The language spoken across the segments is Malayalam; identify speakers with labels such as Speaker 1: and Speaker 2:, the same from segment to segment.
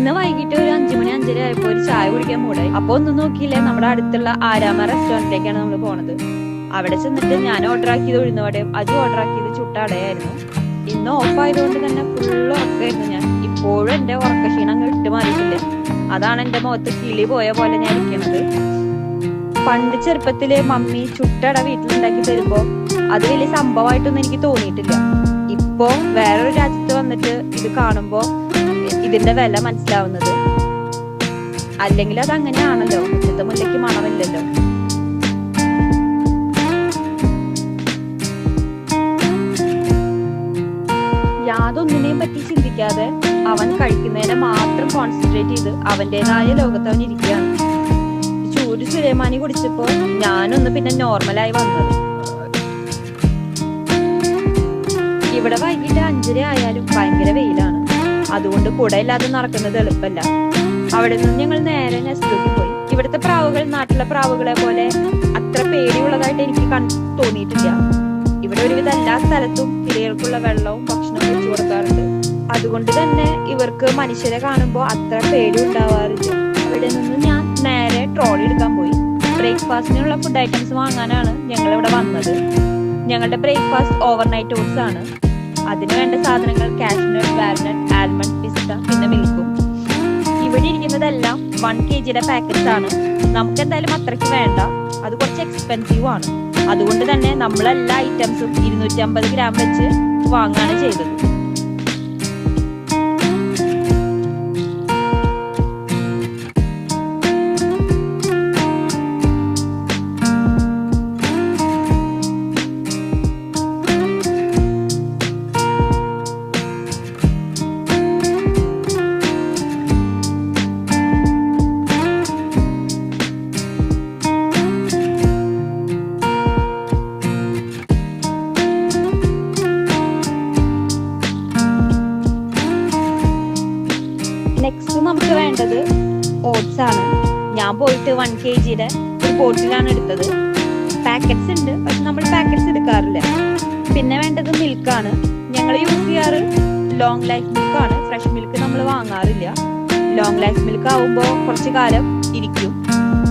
Speaker 1: ഇന്ന് വൈകിട്ട് ഒരു അഞ്ചു മണി അഞ്ചര ആയപ്പോ ഒരു ചായ കുടിക്കാൻ പോടെ അപ്പൊ ഒന്നും നോക്കിയില്ലേ. നമ്മുടെ അടുത്തുള്ള ആരാമ റെസ്റ്റോറന്റിലേക്കാണ് നമ്മൾ പോണത്. അവിടെ ചെന്നിട്ട് ഞാൻ ഓർഡർ ആക്കിയത് ഉഴുന്നവടയും അത് ഓർഡർ ആക്കിയത് ചുട്ടടയായിരുന്നു ഇന്ന് ഓഫ് ആയതുകൊണ്ട് തന്നെ ഫുള്ള് ഉറക്കമായിരുന്നു ഞാൻ. ഇപ്പോഴും എന്റെ ഉറക്കക്ഷീണം അങ്ങ് ഇട്ട് മാറിയിട്ടില്ല. അതാണ് എന്റെ മുഖത്ത് കിളി പോയ പോലെ ഞാൻ ഇരിക്കുന്നത് പണ്ട് ചെറുപ്പത്തിൽ മമ്മി ചുട്ടട വീട്ടിലുണ്ടാക്കി തരുമ്പോ അത് വലിയ സംഭവമായിട്ടൊന്നും എനിക്ക് തോന്നിയിട്ടില്ല. ഇപ്പോ വേറൊരു രാജ്യത്ത് വന്നിട്ട് ഇത് കാണുമ്പോ ഇതിന്റെ വില മനസ്സിലാവുന്നത്. അല്ലെങ്കിൽ അത് അങ്ങനെയാണല്ലോ. മുറ്റത്തെ മുല്ലയ്ക്ക് മണമില്ലല്ലോ. യാതൊന്നിനെയും പറ്റി ചിന്തിക്കാതെ അവൻ കഴിക്കുന്നതിനെ മാത്രം കോൺസെൻട്രേറ്റ് ചെയ്ത് അവന്റേതായ ലോകത്ത് അവൻ ഇരിക്കുകയാണ്. ചൂട് സുലൈമാനി കുടിച്ചപ്പോ ഞാനൊന്ന് പിന്നെ നോർമലായി വന്നത്. ഇവിടെ വൈകിട്ട് അഞ്ചര ആയാലും ഭയങ്കര വെയിലാണ്. അതുകൊണ്ട് കുടയില്ലാതെ നടക്കുന്നത് എളുപ്പമല്ല അവിടെ നിന്ന് ഞങ്ങൾ നേരെ നെസ്റ്റിലേക്ക് പോയി. ഇവിടുത്തെ പ്രാവുകൾ നാട്ടിലെ പ്രാവുകളെ പോലെ അത്ര പേടിയുള്ളതായിട്ട് എനിക്ക് കൺ തോന്നിയിട്ടില്ല. ഇവിടെ ഒരുവിധ എല്ലാ സ്ഥലത്തും കിളികൾക്കുള്ള വെള്ളവും ഭക്ഷണവും വെച്ചു കൊടുക്കാറുണ്ട്. അതുകൊണ്ട് തന്നെ ഇവർക്ക് മനുഷ്യരെ കാണുമ്പോൾ അത്ര പേടി ഉണ്ടാവാറില്ല. അവിടെ നിന്ന് ഞാൻ നേരെ ട്രോളി എടുക്കാൻ പോയി. ബ്രേക്ക്ഫാസ്റ്റിനുള്ള ഫുഡ് ഐറ്റംസ് വാങ്ങാനാണ് ഞങ്ങൾ ഇവിടെ വന്നത്. ഞങ്ങളുടെ ബ്രേക്ക്ഫാസ്റ്റ് ഓവർനൈറ്റ് ഓട്സ് ആണ്. അതിന് വേണ്ട സാധനങ്ങൾ കാഷ്നട്ട് വാൽനട്ട് ആൽമണ്ട് പിസ്ത പിന്നെ മിൽക്കും. ഇവിടെ ഇരിക്കുന്നതെല്ലാം വൺ കെ ജിയുടെ പാക്കറ്റ്സ് ആണ്. നമുക്ക് എന്തായാലും അത്രയ്ക്ക് വേണ്ട. അത് കുറച്ച് എക്സ്പെൻസീവ് ആണ്. അതുകൊണ്ട് തന്നെ നമ്മളെല്ലാ ഐറ്റംസും ഇരുന്നൂറ്റി അമ്പത് ഗ്രാം വെച്ച് വാങ്ങാണ് ചെയ്തത്. നെക്സ്റ്റ് നമുക്ക് വേണ്ടത് ഓട്സ് ആണ്. ഞാൻ പോയിട്ട് വൺ കെ ജിയുടെ ഒരു ബോട്ടിലാണ് എടുത്തത്. പാക്കറ്റ്സ് ഉണ്ട് പക്ഷെ നമ്മൾ പാക്കറ്റ്സ് എടുക്കാറില്ല. പിന്നെ വേണ്ടത് മിൽക്കാണ് ഞങ്ങൾ യൂസ് ചെയ്യാറ് ലോങ് ലൈഫ് മിൽക്കാണ് ഫ്രഷ് മിൽക്ക് നമ്മൾ വാങ്ങാറില്ല. ലോങ് ലൈഫ് മിൽക്ക് ആവുമ്പോൾ കുറച്ച് കാലം ഇരിക്കും.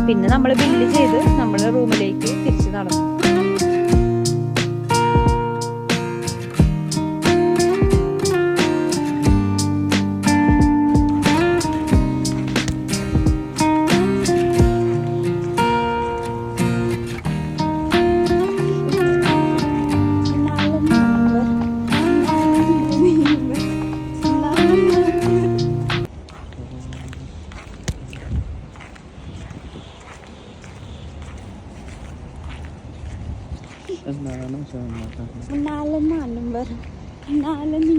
Speaker 1: പിന്നെ നമ്മൾ ബില്ല് ചെയ്ത് നമ്മുടെ റൂമിലേക്ക് തിരിച്ചു നടന്നു
Speaker 2: എന്താണ്
Speaker 1: നാലെന്നാലും വരും നാലെന്ന്